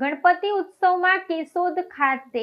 ગણપતિ ઉત્સવમાં કેશોદ ખાતે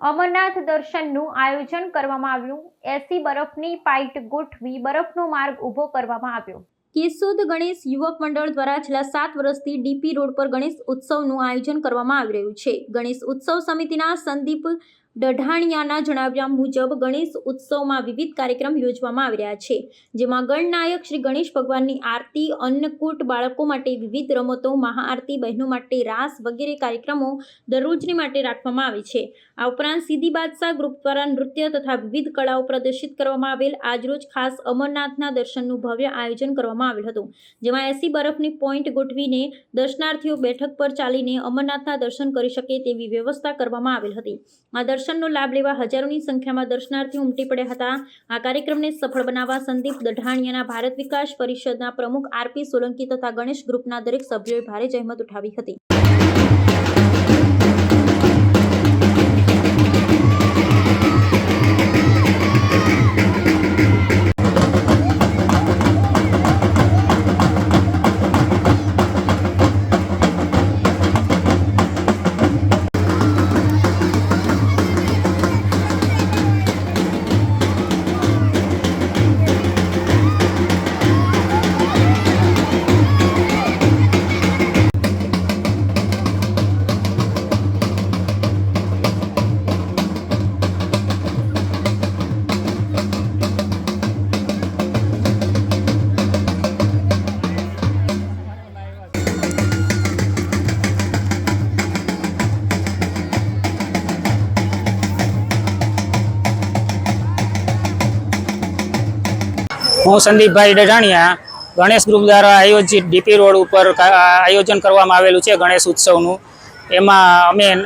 અમરનાથ દર્શનનું આયોજન કરવામાં આવ્યું. એસી બરફની પાઇટ ગોઠવી બરફનો માર્ગ ઊભો કરવામાં આવ્યો. કેશોદ ગણેશ યુવક મંડળ દ્વારા છેલ્લા સાત વર્ષથી ડીપી રોડ પર ગણેશ ઉત્સવનું આયોજન કરવામાં આવી રહ્યું છે. ગણેશ ઉત્સવ સમિતિના સંદીપ ડઢાણિયાના જણાવ્યા મુજબ ગણેશ ઉત્સવમાં વિવિધ કાર્યક્રમ યોજવામાં આવી રહ્યા છે, જેમાં ગણનાયક શ્રી ગણેશ ભગવાનની આરતી, અન્નકૂટ બાળકો માટે વિવિધ રમતો, મહાઆરતી બહેનો માટે રાસ વગેરે કાર્યક્રમો દરરોજની માટે રાખવામાં આવે છે. આ ઉપરાંત સીધી બાદશાહ ગ્રુપ દ્વારા નૃત્ય તથા વિવિધ કળાઓ પ્રદર્શિત કરવામાં આવેલ આજરોજ ખાસ અમરનાથના દર્શનનું ભવ્ય આયોજન કરવામાં આવેલ હતું, જેમાં એસી બરફની પોઈન્ટ ગોઠવીને દર્શનાર્થીઓ બેઠક પર ચાલીને અમરનાથના દર્શન કરી શકે તેવી વ્યવસ્થા કરવામાં આવેલ હતી. આ દર્શનનો લાભ લેવા હજારોની સંખ્યામાં દર્શનાર્થીઓ ઉમટી પડ્યા હતા. આ કાર્યક્રમને સફળ બનાવવા સંદીપ દઢાણિયાના ભારત વિકાસ પરિષદના પ્રમુખ આરપી સોલંકી તથા ગણેશ ગ્રુપના દરેક સભ્યોએ ભારે જહેમત ઉઠાવી હતી. હું સંદીપભાઈ ડઢાણિયા, ગણેશ ગ્રુપ દ્વારા આયોજિત ડીપી રોડ ઉપર આયોજન કરવામાં આવેલું છે ગણેશ ઉત્સવનું. એમાં અમે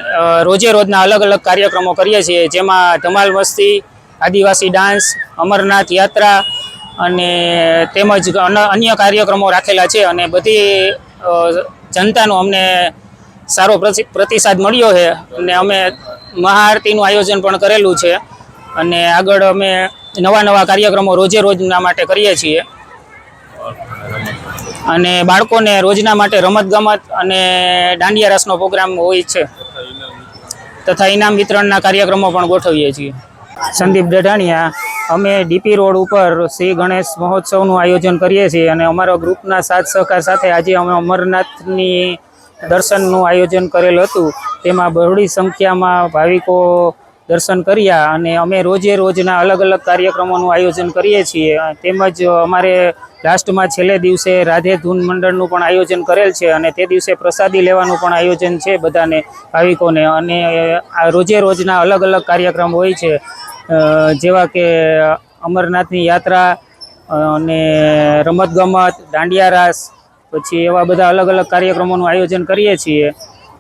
રોજે રોજના અલગ અલગ કાર્યક્રમો કરીએ છીએ, જેમાં ધમાલ મસ્તી, આદિવાસી ડાન્સ, અમરનાથ યાત્રા અને તેમજ અન્ય કાર્યક્રમો રાખેલા છે અને બધી જનતાનો અમને સારો પ્રતિ- પ્રતિસાદ મળ્યો છે. અને અમે મહાઆરતીનું આયોજન પણ કરેલું છે. અને આગળ અમે નવા નવા કાર્યક્રમો રોજે રોજના માટે કરીએ છીએ. અને બાળકોને રોજના માટે રમત ગમત અને દાંડિયા રસનો પ્રોગ્રામ હોય છે. તથા ઇનામ વિતરણના કાર્યક્રમો પણ ગોઠવીએ છીએ. સંદીપ ડઢાણિયા અમે ડીપી રોડ ઉપર શ્રી ગણેશ મહોત્સવનું આયોજન કરીએ છીએ અને અમારા ગ્રુપના સાથ સહકાર સાથે આજે અમે અમરનાથની દર્શનનું આયોજન કરેલ હતું. તેમાં બહોળી સંખ્યામાં ભાવિકો દર્શન કર્યા અને અમે રોજે રોજના અલગ અલગ કાર્યક્રમોનું આયોજન કરીએ છીએ. તેમજ અમારે લાસ્ટમાં છેલ્લે દિવસે રાધે ધૂન મંડળનું પણ આયોજન કરેલ છે અને તે દિવસે પ્રસાદી લેવાનું પણ આયોજન છે બધાને, ભાવિકોને. અને આ રોજે રોજના અલગ અલગ કાર્યક્રમ હોય છે જેવા કે અમરનાથની યાત્રા અને રમતગમત દાંડિયા રાસ પછી એવા બધા અલગ અલગ કાર્યક્રમોનું આયોજન કરીએ છીએ.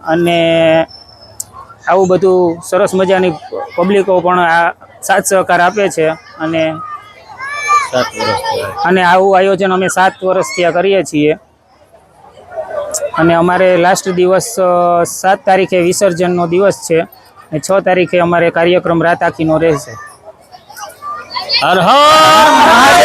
અને આવું બધું સરસ મજાની પબ્લિકો પણ આ સાથ સહકાર આપે છે અને અને આવું આયોજન અમે સાત વર્ષથી આ કરીએ છીએ. અને અમારે લાસ્ટ દિવસ સાત તારીખે વિસર્જનનો દિવસ છે અને છ તારીખે અમારે કાર્યક્રમ રાત આખીનો રહેશે. હર હર